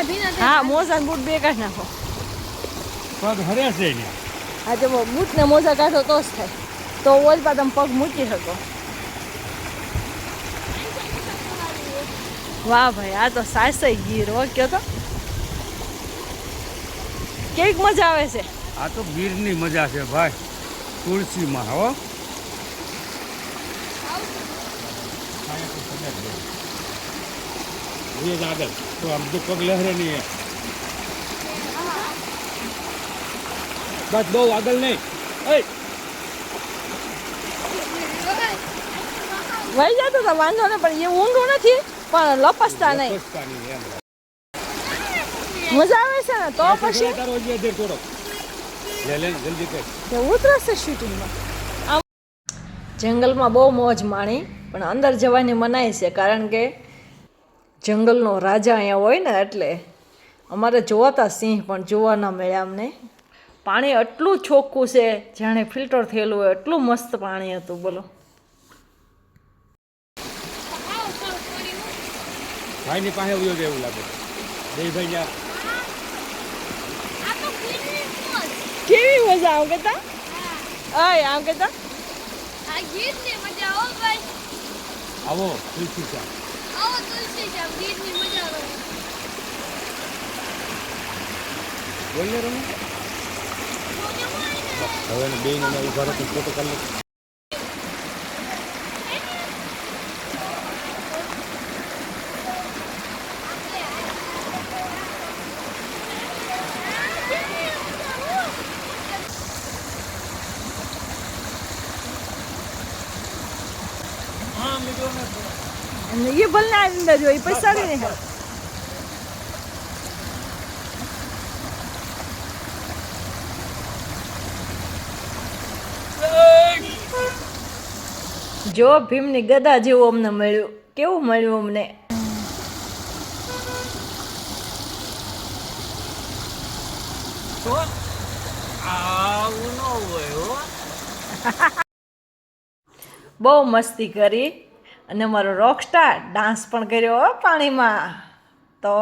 મોજા ભીના હા મોજા બૂટ બે કાઢ નાખો. પગ હરે છે હા તો બૂટ ને મોજા કાઢો તો જ થાય. તો ઓલ પા તમે પગ મૂકી શકો. વાહ ભાઈ આ તો સાસઈ ગીર હો કયો તો. કેવીક મજા આવે છે. આ તો ગીરની મજા છે ભાઈ. તુલસીમાં હો. એ જ આગળ. તો આમ તો પગ લહેરે નહીં બસ બહુ આગળ નહીં. એ વહી જતો તો વાંધો ને પણ એ ઊંડું નથી પણ લપસતા નહીં. મજા આવે છે ને? તો પછી? ઉતરશે શૂટિંગમાં. જંગલમાં બહુ મોજ માણી પણ અંદર જવાની મનાય છે કારણ કે જંગલનો રાજા અહીંયા હોય ને એટલે અમારે જોવાતા સિંહ પણ જોવા ન મળ્યા અમને. પાણી એટલું ચોખ્ખું છે જાણે ફિલ્ટર થયેલું હોય એટલું મસ્ત પાણી હતું બોલો. ભાઈની પાસે ઉયો એવું લાગે. બે ભાઈ જા આ તો ગીરની મોજ કેવી મજા આવ કેતા આય આવ કેતા આ ગીરની મજા આવો ભાઈ. આવો ચા. આવો તુલસી જામ ગીરની મજા લો બોલ રમે? હવે ને બે ને ઊભા રાખી ફોટો કરી લે અને એ ભલે અંદર જો એ પૈસા ને જો ભીમની ગદા જેવું અમને મળ્યું કેવું મળ્યું અમને? બહુ મસ્તી કરી. અને મારો રોકસ્ટાર ડાન્સ પણ કર્યો પાણીમાં. તો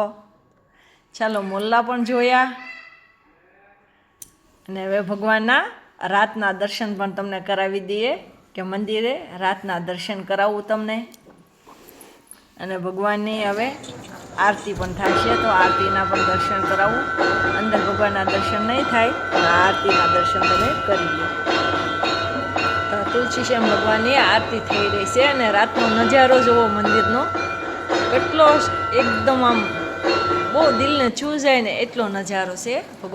ચાલો મોલ્લા પણ જોયા. અને હવે ભગવાનના રાતના દર્શન પણ તમને કરાવી દઈએ કે મંદિરે રાતના દર્શન કરાવું તમને. અને ભગવાનની હવે આરતી પણ થશે તો આરતીના પણ દર્શન કરાવું. અંદર ભગવાનના દર્શન નહીં થાય આરતીના દર્શન તમે કરી લો. તુલસીશ્યામ ભગવાનની આરતી થઈ રહી છે અને રાતનો નજારો જોવો મંદિરનો. એટલો એકદમ આમ બહુ દિલને છૂ જાય ને એટલો નજારો છે. ભગવાન